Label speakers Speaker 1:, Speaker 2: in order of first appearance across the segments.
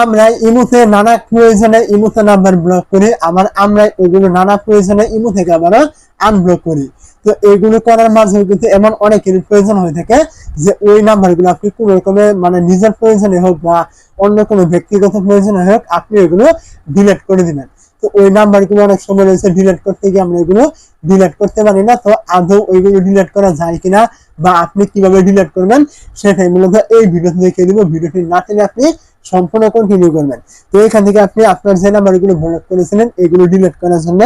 Speaker 1: আমরা ইমুতে নানা প্রয়োজনে ইমুতে নাম্বার ব্লক করি, আবার আমরা এগুলো নানা প্রয়োজনে ইমু থেকে আবারও আনব্লক করি। তো এগুলো করার মাঝেও কিন্তু এমন অনেকের প্রয়োজন হয়ে থাকে যে ওই নাম্বারগুলো আপনি কোনো রকমের মানে নিজের প্রয়োজনে হোক বা অন্য কোনো ব্যক্তিগত প্রয়োজনে হোক আপনি এগুলো ডিলেট করে দিবেন। তো ওই নাম্বারগুলো অনেক সময় রয়েছে ডিলেট করতে গিয়ে আমরা এগুলো ডিলেট করতে পারি না, তো আদৌ ওইগুলো ডিলেট করা যায় কিনা বা আপনি কীভাবে ডিলেট করবেন সেটাই মূলত এই ভিডিওতে দেখিয়ে দিব। ভিডিওটি না আপনি সম্পূর্ণ কন্টিনিউ করবেন। তো এখান থেকে আপনি আপনার যে নাম্বারগুলো ব্লক করেছিলেন, এগুলো ডিলিট করার জন্য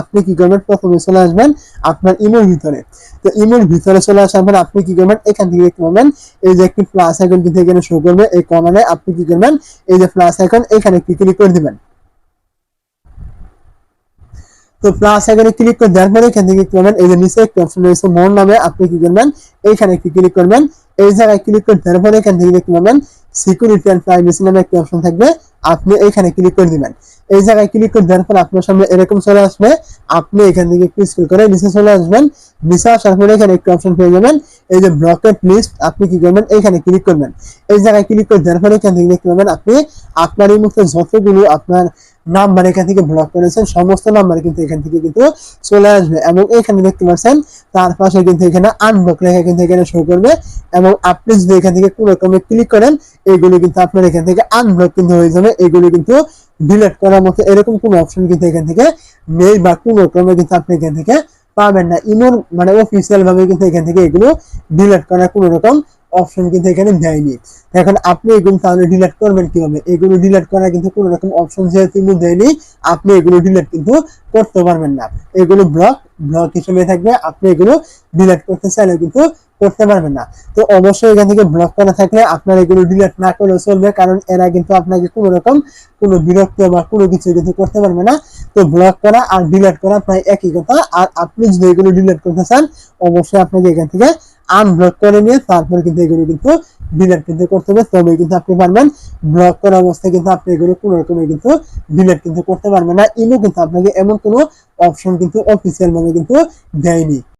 Speaker 1: আপনি কি করবেন? প্রথমে চলে আসবেন আপনার ইমেল ভিতরে। তো ইমেল ভিতরে চলে আসার পর আপনি কি করবেন? এখান থেকে দেখতে পাবেন, এই যে একটি প্লাস আইকন কিন্তু এখানে শো করবে। এই কমানে আপনি কি করবেন? এই যে প্লাস আইকন এখানে ক্লিক করে দিবেন। তো প্লাস আইকনে ক্লিক করে দেওয়ার পরে এখান থেকে করবেন এই যে নিচে একটি অপশন রয়েছে মোর নামে আপনি কি করবেন? এইখানে একটি ক্লিক করবেন। এই জায়গায় ক্লিক করে দেওয়ার পরে এখান থেকে দেখতে পাবেন সিকিউরিটি অ্যান্ড প্রাইভেসি নামে একটি অপশন থাকবে। আপনি এখানে ক্লিক করে দিবেন। এই জায়গায় ক্লিক করে দেওয়ার আপনার সামনে এরকম চলে আসবে। আপনি এখান থেকে একটু করে নিচে চলে আসবেন। নিচে আসার পরে এখানে একটি অপশন পেয়ে যাবেন। এই যে ব্লকেট লিস্ট আপনি কি করবেন? এখানে ক্লিক করবেন। এই জায়গায় ক্লিক করে দেওয়ার পরে এখান থেকে দেখতে পাবেন আপনি আপনার এই মুহূর্তে যতগুলো আপনার নাম্বার এখান থেকে ব্লক করেছেন, সমস্ত নাম্বার কিন্তু এখান থেকে কিন্তু চলে আসবে এবং এখানে দেখতে পাচ্ছেন, তার পাশে কিন্তু এখানে আনব্লক লেখা কিন্তু এখানে শো করবে এবং আপনি যদি এখান থেকে কোনো রকমে ক্লিক করেন, এগুলি কিন্তু আপনার এখান থেকে আনব্লক কিন্তু হয়ে যাবে, এগুলি কিন্তু ডিলেট করার মতো এরকম কোনো অপশন কিন্তু এখান থেকে নেই বা কোনো রকমে কিন্তু আপনি এখান থেকে পাবেন না। ইমোর মানে অফিসিয়াল ভাবে কিন্তু এখান থেকে এগুলো ডিলেট করার কোনো রকম অপশন কিন্তু এখানে দেয়নি। এখন আপনি এগুলো তাহলে ডিলেট করবেন কীভাবে? এগুলো ডিলেট করার কিন্তু কোনো রকম অপশন যেহেতু দেয়নি, আপনি এগুলো ডিলেট কিন্তু করতে পারবেন না। এগুলো ব্লক ব্লক হিসেবে থাকবে, আপনি এগুলো ডিলেট করতে চাইলে কিন্তু করতে পারবেন না। তো অবশ্যই এখান থেকে ব্লক করা থাকলে আপনার এগুলো ডিলেট না করলেও চলবে, কারণ এরা কিন্তু আপনাকে কোনো রকম কোনো বিরক্ত বা কোনো কিছু কিন্তু করতে পারবে না। তো ব্লক করা আর ডিলেট করা প্রায় একই কথা। আর আপনি যদি এগুলো ডিলেট করতে চান, অবশ্যই আপনাকে এখান থেকে আনব্লক করে নিয়ে তারপরে কিন্তু এগুলো কিন্তু ডিলেট কিন্তু করতে হবে। তবে কিন্তু আপনি পারবেন। ব্লক করা অবস্থায় কিন্তু আপনি এগুলো কোনো রকমের কিন্তু ডিলেট কিন্তু করতে পারবেন না। ইনো কিন্তু আপনাকে এমন কোনো অপশন কিন্তু অফিসিয়াল ভাবে কিন্তু দেয়নি।